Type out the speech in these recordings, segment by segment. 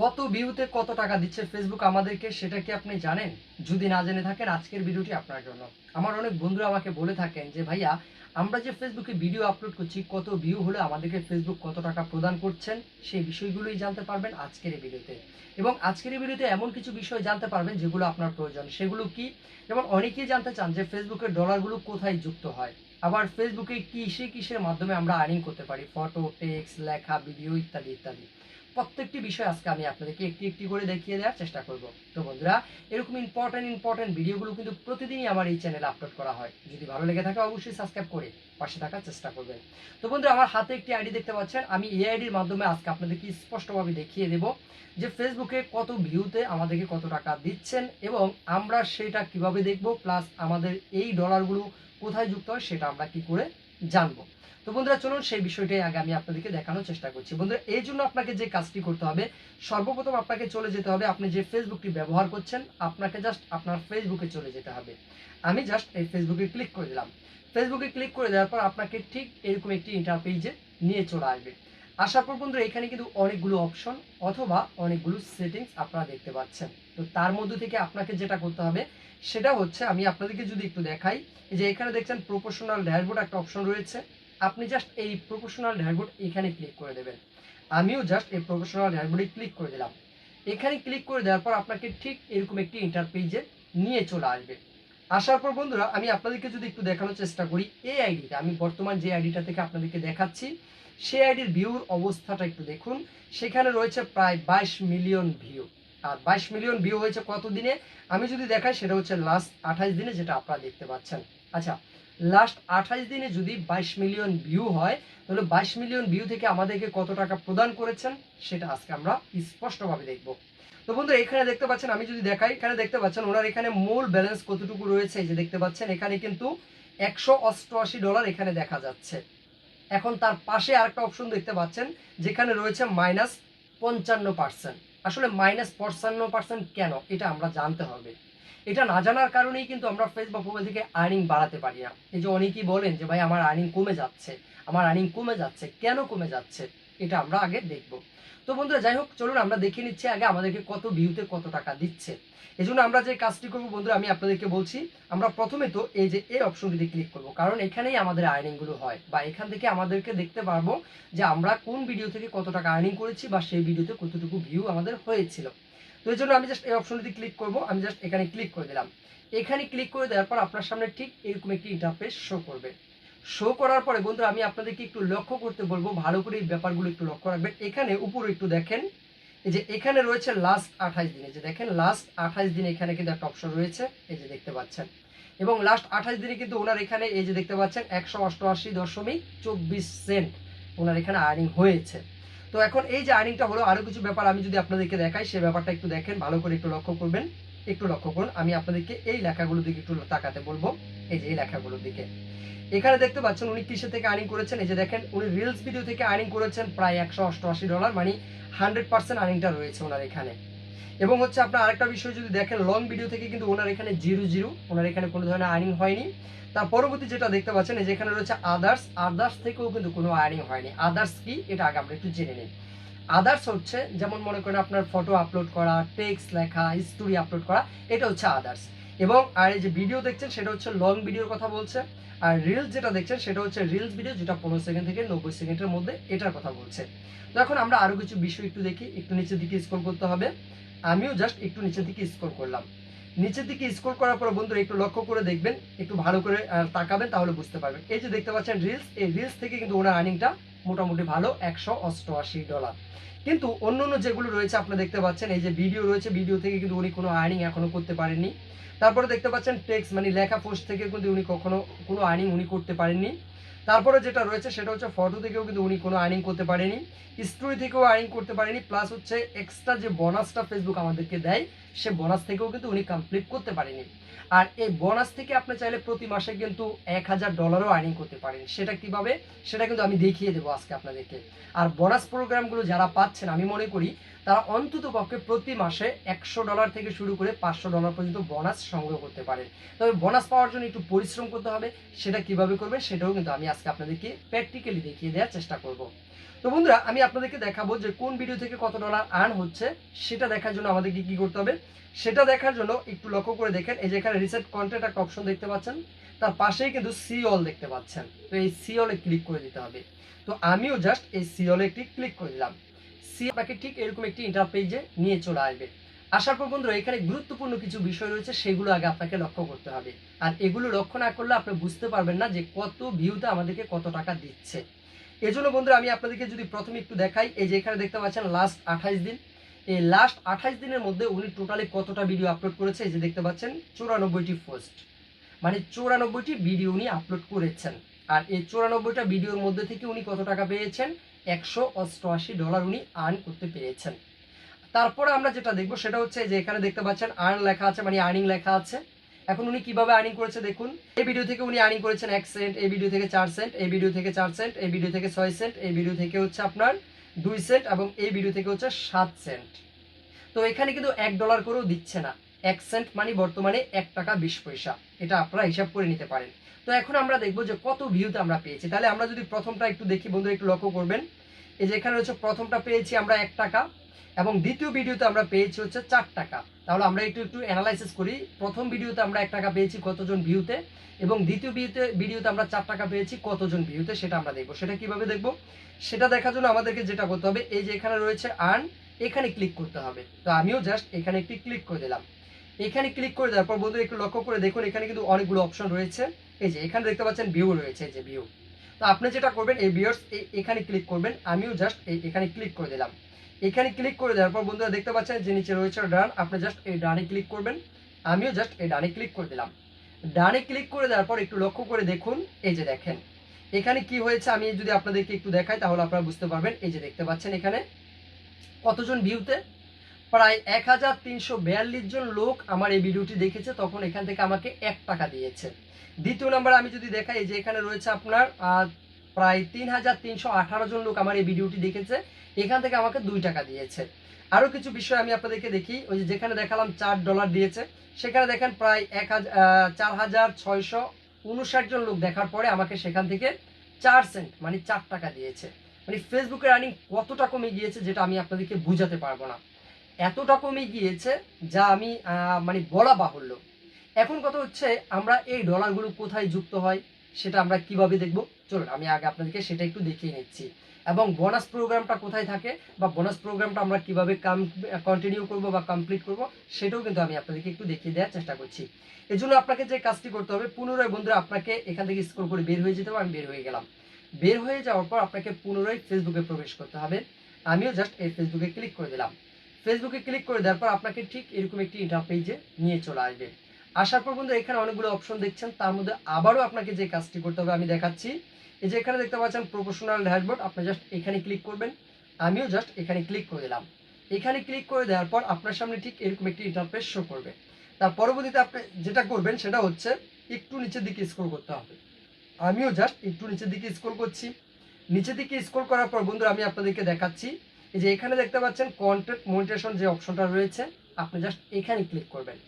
কত ভিউতে কত টাকা দিচ্ছে ফেসবুক আমাদেরকে সেটা কি আপনি জানেন? যদি না জেনে থাকেন, আজকের ভিডিওটি আপনার জন্য। আমার অনেক বন্ধুরা আমাকে বলে থাকেন যে, ভাইয়া, আমরা যে ফেসবুকে ভিডিও আপলোড করছি, কত ভিউ হলে, আমাদেরকে ফেসবুক কত টাকা প্রদান করছেন? সেই বিষয়গুলোই জানতে পারবেন আজকের এই ভিডিওতে। এবং আজকের এই ভিডিওতে এমন কিছু বিষয় জানতে পারবেন যেগুলো আপনার প্রয়োজন। সেগুলো কি? যেমন অনেকেই জানতে চান যে ফেসবুকের ডলারগুলো কোথায় যুক্ত হয়? আবার ফেসবুকে কিসে কিসের মাধ্যমে আমরা আর্নিং করতে পারি? ফটো টেক্সট লেখা ভিডিও ইত্যাদি ইত্যাদি। প্রত্যেকটি বিষয় আজকে আমি আপনাদেরকে একটি একটি করে দেখিয়ে দেওয়ার চেষ্টা করব। তো বন্ধুরা, এরকম ইম্পর্টেন্ট ইম্পর্টেন্ট ভিডিওগুলো কিন্তু প্রতিদিনই আমার এই চ্যানেলে আপলোড করা হয়। যদি ভালো লেগে থাকে, অবশ্যই সাবস্ক্রাইব করে পাশে থাকার চেষ্টা করবেন। তো বন্ধুরা, আমার হাতে একটি আইডি দেখতে পাচ্ছেন। আমি এই আইডির মাধ্যমে আজকে আপনাদেরকে স্পষ্টভাবে দেখিয়ে দেব যে ফেসবুকে কত ভিউতে আমাদেরকে কত টাকা দিচ্ছেন এবং আমরা সেটা কীভাবে দেখব প্লাস আমাদের এই ডলারগুলো কোথায় যুক্ত হয় সেটা আমরা কি করে জানব। তো বন্ধুরা, চলুন সেই বিষয়টাই আগে আমি আপনাদেরকে দেখানোর চেষ্টা করছি। বন্ধুরা, এই জন্য আপনাকে যে কাজটি করতে হবে, সর্বপ্রথম আপনাকে চলে যেতে হবে, আপনি যে ফেসবুকটি ব্যবহার করছেন, আপনাকে জাস্ট আপনার ফেসবুকে চলে যেতে হবে। আমি জাস্ট এই ফেসবুকে ক্লিক করে দিলাম। ফেসবুকে ক্লিক করে দেওয়ার পর আপনাকে ঠিক এরকম একটি ইন্টারপেজে নিয়ে চলে আসবে। আসার পর বন্ধুরা, এখানে কিন্তু অনেকগুলো অপশন অথবা অনেকগুলো সেটিংস আপনারা দেখতে পাচ্ছেন। তো তার মধ্যে থেকে আপনাকে যেটা করতে হবে, সেটা হচ্ছে আমি আপনাদেরকে যদি একটু দেখাই যে এখানে দেখছেন প্রফেশনাল ড্যাশবোর্ড একটা অপশন রয়েছে। আপনি জাস্ট এই প্রফেশনাল ড্যাশবোর্ড এখানে ক্লিক করে দেবেন। আমিও জাস্ট এই প্রফেশনাল ড্যাশবোর্ডে ক্লিক করে দিলাম। এখানে ক্লিক করে দেওয়ার পর আপনাকে ঠিক এরকম একটি ইন্টারপেজে নিয়ে চলে আসবে। আসার পর বন্ধুরা, আমি আপনাদেরকে যদি একটু দেখানোর চেষ্টা করি, এই আইডিটা, আমি বর্তমান যে আইডিটা থেকে আপনাদেরকে দেখাচ্ছি সেই আইডির ভিউর অবস্থাটা একটু দেখুন। সেখানে রয়েছে প্রায় বাইশ মিলিয়ন ভিউ আর বাইশ মিলিয়ন ভিউ হয়েছে কত দিনে আমি যদি দেখাই, সেটা হচ্ছে লাস্ট আঠাশ দিনে, যেটা আপনারা দেখতে পাচ্ছেন। আচ্ছা লাস্ট আঠাশ দিনে যদি বাইশ মিলিয়ন ভিউ হয়, তাহলে বাইশ মিলিয়ন ভিউ থেকে আমাদেরকে কত টাকা প্রদান করেছেন, সেটা আজকে আমরা স্পষ্টভাবে দেখব। তো বন্ধু এখানে দেখতে পাচ্ছেন, আমি যদি দেখাই, এখানে দেখতে পাচ্ছেন, ওনার এখানে মূল ব্যালেন্স কতটুকু রয়েছে, এই যে দেখতে পাচ্ছেন, এখানে কিন্তু একশো অষ্টআশি ডলার এখানে দেখা যাচ্ছে। এখন তার পাশে আরেকটা অপশন দেখতে পাচ্ছেন, যেখানে রয়েছে মাইনাস পঞ্চান্ন পার্সেন্ট আসলে মাইনাস পঞ্চান্ন পার্সেন্ট কেন, এটা আমরা জানতে হবে। এটা না জানার কারণেই কিন্তু আমরা ফেসবুক মোবাইল থেকে আর্নিং বাড়াতে পারি না। এই যে অনেকেই বলেন যে, ভাই, আমার আর্নিং কমে যাচ্ছে। আমার আর্নিং কমে যাচ্ছে। কেন কমে যাচ্ছে? এটা আমরা আগে দেখব। তো বন্ধুরা, যাই হোক, চলুন আমরা দেখে নিচ্ছি আগে আমাদেরকে কত ভিউতে কত টাকা দিচ্ছে। এই জন্য আমরা যে কাজটি করব, বন্ধুরা, আমি আপনাদেরকে বলছি, আমরা প্রথমে তো এই যে এই অপশনটিতে ক্লিক করব, কারণ এখানেই আমাদের আর্নিংগুলো হয়। বা এখান থেকে আমাদেরকে দেখতে পারব যে আমরা কোন ভিডিও থেকে কত টাকা আর্নিং করেছি বা সেই ভিডিওতে কতটুকু ভিউ আমাদের হয়েছিল। তো এই জন্য আমি জাস্ট এই অপশনটিতে ক্লিক করব। আমি জাস্ট এখানে ক্লিক করে দিলাম। এখানে ক্লিক করে দেওয়ার পর আপনার সামনে ঠিক এরকম একটি ইন্টারফেস শো করবে। শো করার পরে বন্ধুরা, আমি আপনাদেরকে একটু লক্ষ্য করতে বলব। ভালো করে এই ব্যাপারগুলো একটু লক্ষ্য রাখবেন। এখানে উপরে একটু দেখেন, এই যে এখানে রয়েছে লাস্ট আঠাশ দিনে। যে দেখেন লাস্ট আঠাশ দিনে এখানে কিন্তু একটা অপশন রয়েছে। এই যে দেখতে পাচ্ছেন। এবং লাস্ট আঠাশ দিনে কিন্তু ওনার এখানে এই যে দেখতে পাচ্ছেন, একশো অষ্টআশি দশমিক চব্বিশ সেন্ট ওনার এখানে আর্নিং হয়েছে। তো এখন এই যে আর্নিংটা হলো আরও কিছু ব্যাপার আমি যদি আপনাদেরকে দেখাই, সে ব্যাপারটা একটু দেখেন, ভালো করে একটু লক্ষ্য করবেন, একটু লক্ষ্য করুন। আমি আপনাদেরকে এই লেখাগুলোর দিকে একটু তাকাতে বলব, এই যে এই লেখাগুলোর দিকে। এখানে দেখতে পাচ্ছেন উনি কিসে থেকে আর্নিং করেছেন? এই যে দেখেন, উনি রিলস ভিডিও থেকে আর্নিং করেছেন প্রায় একশো অষ্টআশি ডলার মানে হান্ড্রেড পার্সেন্ট আর্নিংটা রয়েছে ওনার এখানে। এবং হচ্ছে আপনার আরেকটা বিষয় যদি দেখেন লং ভিডিও থেকে কিন্তু ওনার এখানে জিরো জিরো, ওনার এখানে কোনো ধরনের আর্নিং হয়নি। তার পরবর্তী যেটা দেখতে পাচ্ছেন, এই যে এখানে রয়েছে আদার্স আদার্স থেকেও কিন্তু কোনো আর্নিং হয়নি। আদার্স কি? এটা আগে আমরা একটু জেনে নিই। আদার্স হচ্ছে, যেমন মনে করেন আপনার ফটো আপলোড করা টেক্সট লেখা স্টোরি আপলোড করা, এটা হচ্ছে আদার্স এবং আর এই যে ভিডিও দেখছেন, সেটা হচ্ছে লং ভিডিওর কথা বলছে। আর রিলস যেটা দেখছেন, সেটা হচ্ছে রিলস ভিডিও যেটা পনেরো সেকেন্ড থেকে নব্বই সেকেন্ডের মধ্যে এটার কথা বলছে। তো এখন আমরা আরও কিছু বিষয় একটু দেখি, একটু নিচের দিকে স্ক্রল করতে হবে। আমিও জাস্ট একটু নিচের দিকে স্ক্রল করলাম। নিচের দিকে স্ক্রল করার পর বন্ধুরা একটু লক্ষ্য করে দেখবেন, একটু ভালো করে তাকাবেন তাহলে বুঝতে পারবেন। এই যে দেখতে পাচ্ছেন রিলস এই রিলস থেকে কিন্তু ওনার আর্নিংটা মোটামুটি ভালো, একশো অষ্টআশি ডলার কিন্তু অন্য অন্য যেগুলো রয়েছে আপনি দেখতে পাচ্ছেন, এই যে ভিডিও রয়েছে ভিডিও থেকে কিন্তু উনি কোনো আর্নিং এখনও করতে পারেননি। তারপরে দেখতে পাচ্ছেন টেক্সট মানে লেখা পোস্ট থেকে কিন্তু উনি কখনো কোনো আর্নিং উনি করতে পারেননি। তারপরে যেটা রয়েছে সেটা হচ্ছে ফটো থেকেও কিন্তু উনি কোনো আর্নিং করতে পারেনি স্টোরি থেকেও আর্নিং করতে পারেনি প্লাস হচ্ছে এক্সট্রা যে বোনাসটা ফেসবুক আমাদেরকে দেয়, সে বোনাস থেকেও কিন্তু উনি কমপ্লিট করতে পারেনি। আর এই বোনাস থেকে আপনি চাইলে প্রতি মাসে কিন্তু এক হাজার ডলারও আর্নিং করতে পারেন। সেটা কীভাবে? সেটা কিন্তু আমি দেখিয়ে দেবো আজকে আপনাদেরকে। আর বোনাস প্রোগ্রামগুলো যারা পাচ্ছেন, আমি মনে করি তারা অন্তত পক্ষে প্রতি মাসে একশো ডলার থেকে শুরু করে পাঁচশো ডলার পর্যন্ত বোনাস সংগ্রহ করতে পারেন তবে বোনাস পাওয়ার জন্য একটু পরিশ্রম করতে হবে, সেটা কীভাবে করবে সেটাও কিন্তু আমি আজকে আপনাদেরকে প্র্যাকটিক্যালি দেখিয়ে দেওয়ার চেষ্টা করব। তো বন্ধুরা, আমি আপনাদেরকে দেখাবো যে কোন ভিডিও থেকে কত ডলার আর্ন হচ্ছে, সেটা দেখার জন্য আমাদেরকে কি করতে হবে, সেটা দেখার জন্য একটু লক্ষ্য করে দেখেন, এই যে এখানে রিসেট কন্টেন্ট একটা অপশন দেখতে পাচ্ছেন, তার পাশেই কিন্তু সি অল দেখতে পাচ্ছেন। তো এই সি অলে ক্লিক করে দিতে হবে। তো আমিও জাস্ট এই সি অলে একটি ক্লিক করে দিলাম। সি আপনাকে ঠিক এরকম একটি ইন্টারপেজে নিয়ে চলে আসবে। আসার পর বন্ধুরা, এখানে গুরুত্বপূর্ণ কিছু বিষয় রয়েছে, সেগুলো আগে আপনাকে লক্ষ্য করতে হবে। আর এগুলো লক্ষ্য না করলে আপনি বুঝতে পারবেন না যে কত ভিউতে আমাদেরকে কত টাকা দিচ্ছে। এজন্য বন্ধুরা, আমি আপনাদেরকে যদি প্রথমে একটু দেখাই, এই যে এখানে দেখতে পাচ্ছেন লাস্ট আঠাইশ দিন। এই লাস্ট আঠাইশ দিনের মধ্যে উনি টোটালি কতটা ভিডিও আপলোড করেছে, এই যে দেখতে পাচ্ছেন, চুরানব্বইটি পোস্ট মানে চৌরানব্বইটি ভিডিও উনি আপলোড করেছেন। আর এই চৌরানব্বইটা ভিডিওর মধ্যে থেকে উনি কত টাকা পেয়েছেন? একশো অষ্টআশি ডলার উনি আর্ন করতে পেরেছেন। তারপরে আমরা যেটা দেখব সেটা হচ্ছে যে এখানে দেখতে পাচ্ছেন আর্ন লেখা আছে মানে আর্নিং লেখা আছে। এখন উনি কীভাবে আর্নিং করেছে দেখুন। এই ভিডিও থেকে উনি আর্নিং করেছেন এক সেন্ট এই ভিডিও থেকে চার সেন্ট এই ভিডিও থেকে চার সেন্ট এই ভিডিও থেকে ছয় সেন্ট এই ভিডিও থেকে হচ্ছে আপনার দুই সেন্ট এবং এই ভিডিও থেকে হচ্ছে সাত সেন্ট তো এখানে কিন্তু এক ডলার করেও দিচ্ছে না। এক সেন্ট মানে বর্তমানে এক টাকা বিশ পয়সা। এটা আপনারা হিসাব করে নিতে পারেন। তো এখন আমরা দেখব যে কত ভিউতে আমরা পেয়েছি। তাহলে আমরা যদি প্রথমটা একটু দেখি বন্ধু একটু লক্ষ্য করবেন। এই যে এখানে হচ্ছে প্রথমটা পেয়েছি আমরা এক টাকা এবং দ্বিতীয় ভিডিওতে আমরা পেয়েছি হচ্ছে চার টাকা। তাহলে আমরা একটু একটু অ্যানালাইসিস করি। প্রথম ভিডিওতে আমরা এক টাকা পেয়েছি কতজন ভিউতে এবং দ্বিতীয় ভিডিওতে ভিডিওতে আমরা চার টাকা পেয়েছি কতজন ভিউতে সেটা আমরা দেখব। সেটা কীভাবে দেখব? সেটা দেখার জন্য আমাদেরকে যেটা করতে হবে, এই যে এখানে রয়েছে আর্ন এখানে ক্লিক করতে হবে। তো আমিও জাস্ট এখানে একটি ক্লিক করে দিলাম। এখানে ক্লিক করে দেওয়ার পর বন্ধু একটু লক্ষ্য করে দেখুন, এখানে কিন্তু অনেকগুলো অপশন রয়েছে। এই যে, এখানে দেখতে পাচ্ছেন ভিউ রয়েছে যে ভিউ তো আপনি যেটা করবেন, এই ভিউয়ার্স এখানে ক্লিক করবেন। আমিও জাস্ট এখানে ক্লিক করে দিলাম। এখানে ক্লিক করে দেওয়ার পর বন্ধুরা দেখতে পাচ্ছেন যে নিচে রয়েছে ডান আপনি জাস্ট এই ডানে ক্লিক করবেন। আমিও জাস্ট এই ডানে ক্লিক করে দিলাম। ডানে ক্লিক করে দেওয়ার পর একটু লক্ষ্য করে দেখুন। এই যে দেখেন। এখানে কি হয়েছে আমি যদি আপনাদেরকে একটু দেখাই, তাহলে আপনারা বুঝতে পারবেন। এই যে দেখতে পাচ্ছেন এখানে। কতজন ভিউতে প্রায় এক হাজার তিনশো বিয়াল্লিশ জন লোক আমার এই ভিডিওটি দেখেছে। তখন এখান থেকে আমাকে এক টাকা দিয়েছে। দ্বিতীয় নাম্বার আমি যদি দেখাই যে এখানে রয়েছে আপনার প্রায় তিন হাজার তিনশো আঠারো জন লোক আমার এই ভিডিওটি দেখেছে। এখান থেকে আমাকে দুই টাকা দিয়েছে। আরও কিছু বিষয় আমি আপনাদেরকে দেখি। ওই যে যেখানে দেখালাম চার ডলার দিয়েছে, সেখানে দেখেন প্রায় এক হাজার চার হাজার উনষাট জন লোক দেখার পরে আমাকে সেখান থেকে চার সেন্ট মানে চার টাকা দিয়েছে। মানে ফেসবুকের আর্নিং কতটা কমে গিয়েছে যেটা আমি আপনাদেরকে বুঝাতে পারব না। এতটা কমে গিয়েছে যা আমি মানে বলা বাহুল্য। এখন কথা হচ্ছে, আমরা এই ডলারগুলো কোথায় যুক্ত হয়, সেটা আমরা কীভাবে দেখব? চলুন, আমি আগে আপনাদেরকে সেটা একটু দেখিয়ে নিচ্ছি। এবং বোনাস প্রোগ্রামটা কোথায় থাকে বা বোনাস প্রোগ্রামটা আমরা কীভাবে কন্টিনিউ করব বা কমপ্লিট করব, সেটাও কিন্তু আমি আপনাদেরকে একটু দেখিয়ে দেওয়ার চেষ্টা করছি। এই জন্য আপনাকে যে কাজটি করতে হবে, পুনরায় বন্ধুরা আপনাকে এখান থেকে স্কোর করে বের হয়ে যেতে হবে, আমি বের হয়ে গেলাম। বের হয়ে যাওয়ার পর আপনাকে পুনরায় ফেসবুকে প্রবেশ করতে হবে। আমিও জাস্ট এই ফেসবুকে ক্লিক করে দিলাম। ফেসবুকে ক্লিক করে দেওয়ার পর আপনাকে ঠিক এরকম একটি ইন্টারপেজে নিয়ে চলে আসবে। আসার পর বন্ধু, এখানে অনেকগুলো অপশন দেখছেন, তার মধ্যে আবারও আপনাকে যে কাজটি করতে হবে, আমি দেখাচ্ছি। এই যে এখানে দেখতে পাচ্ছেন প্রফেশনাল ড্যাশবোর্ড আপনি জাস্ট এখানে ক্লিক করবেন, আমিও জাস্ট এখানে ক্লিক করে দিলাম। এখানে ক্লিক করে দেওয়ার পর আপনার সামনে ঠিক এরকম একটি ইন্টারফেস শো করবে। তার পরবর্তীতে আপনি যেটা করবেন, সেটা হচ্ছে একটু নিচের দিকে স্ক্রল করতে হবে। আমিও জাস্ট একটু নিচের দিকে স্ক্রল করছি। নিচের দিকে স্ক্রল করার পর বন্ধুরা আমি আপনাদেরকে দেখাচ্ছি। এই যে এখানে দেখতে পাচ্ছেন কন্টেন্ট মনিটেশন যে অপশনটা রয়েছে, আপনি জাস্ট এখানে ক্লিক করবেন।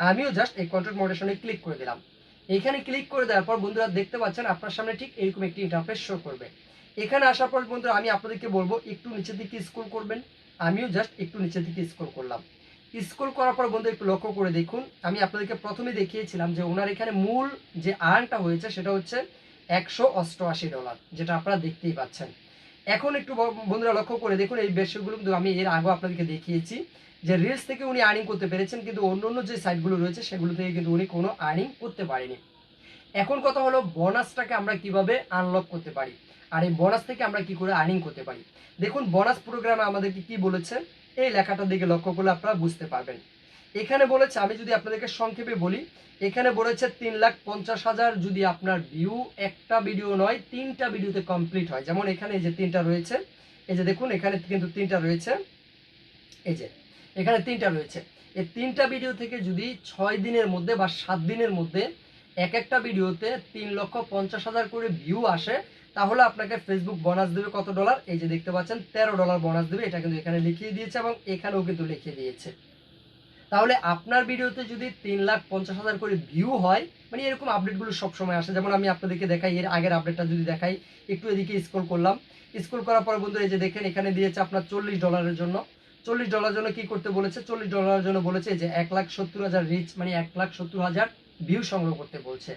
আমিও জাস্ট এই কন্টেন্ট মনিটেশনে ক্লিক করে দিলাম। এখানে ক্লিক করে দেওয়ার পর বন্ধুরা দেখতে পাচ্ছেন আপনার সামনে ঠিক এরকম একটি ইন্টারফেস শো করবে। এখানে আসার পর বন্ধুরা আমি আপনাদেরকে বলব, একটু নিচের দিকে স্ক্রল করবেন। আমিও জাস্ট একটু নিচের দিকে স্ক্রল করলাম। স্ক্রল করার পর বন্ধু একটু লক্ষ্য করে দেখুন, আমি আপনাদেরকে প্রথমে দেখিয়েছিলাম যে ওনার এখানে মূল যে আর্নটা হয়েছে সেটা হচ্ছে একশো অষ্টআশি ডলার যেটা আপনারা দেখতেই পাচ্ছেন। এখন একটু বন্ধুরা লক্ষ্য করে দেখুন, এই বিষয়গুলো কিন্তু আমি এর আগে আপনাদেরকে দেখিয়েছি। যে রিলস থেকে উনি আর্নিং করতে পেরেছেন, কিন্তু অন্য অন্য যে সাইটগুলো রয়েছে, সেগুলো থেকে কিন্তু উনি কোনো আর্নিং করতে পারেনি। এখন কথা হলো বোনাসটাকে আমরা কীভাবে আনলক করতে পারি? আর এই বোনাস থেকে আমরা কি করে আর্নিং করতে পারি? দেখুন বোনাস প্রোগ্রামে আমাদেরকে কি বলেছে? এই লেখাটার দিকে লক্ষ্য করলে আপনারা বুঝতে পারবেন। এখানে বলেছে, আমি যদি আপনাদেরকে সংক্ষেপে বলি, এখানে বলেছে তিন লাখ পঞ্চাশ হাজার যদি আপনার ভিউ একটা ভিডিও নয়, তিনটা ভিডিওতে কমপ্লিট হয়। যেমন এখানে এই যে তিনটা রয়েছে, এই যে দেখুন, এখানে কিন্তু তিনটা রয়েছে। এই যে এখানে তিনটা রয়েছে। এই তিনটা ভিডিও থেকে যদি ছয় দিনের মধ্যে বা সাত দিনের মধ্যে এক একটা ভিডিওতে তিন লক্ষ পঞ্চাশ হাজার করে ভিউ আসে, তাহলে আপনাকে ফেসবুক বোনাস দেবে কত ডলার এই যে দেখতে পাচ্ছেন, তেরো ডলার বোনাস দেবে। এটা কিন্তু এখানে লিখিয়ে দিয়েছে এবং এখানেও কিন্তু লিখিয়ে দিয়েছে। তাহলে আপনার ভিডিওতে যদি তিন লাখ পঞ্চাশ হাজার করে ভিউ হয় মানে এরকম আপডেটগুলো সবসময় আসে। যেমন আমি আপনাদেরকে দেখাই, এর আগের আপডেটটা যদি দেখাই, একটু এদিকে স্ক্রল করলাম। স্কুল করার পর বন্ধু এই যে দেখেন, এখানে দিয়েছে আপনার চল্লিশ ডলারের জন্য। চল্লিশ ডলার জন্য কি করতে বলেছে? চল্লিশ ডলারের জন্য বলেছে যে এক লাখ সত্তর হাজার রিচ মানে এক লাখ সত্তর হাজার ভিউ সংগ্রহ করতে বলছে।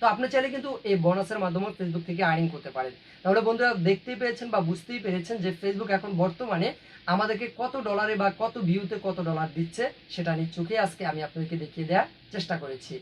তো আপনি চাইলে কিন্তু এই বোনাসের মাধ্যমে ফেসবুক থেকে আর্নিং করতে পারেন। তাহলে বন্ধুরা দেখতেই পেরেছেন বা বুঝতেই পেরেছেন যে ফেসবুক এখন বর্তমানে আমাদেরকে কত ডলারে বা কত ভিউতে কত ডলার দিচ্ছে, সেটা নিয়ে চোখে আজকে আমি আপনাদেরকে দেখিয়ে দেওয়ার চেষ্টা করেছি।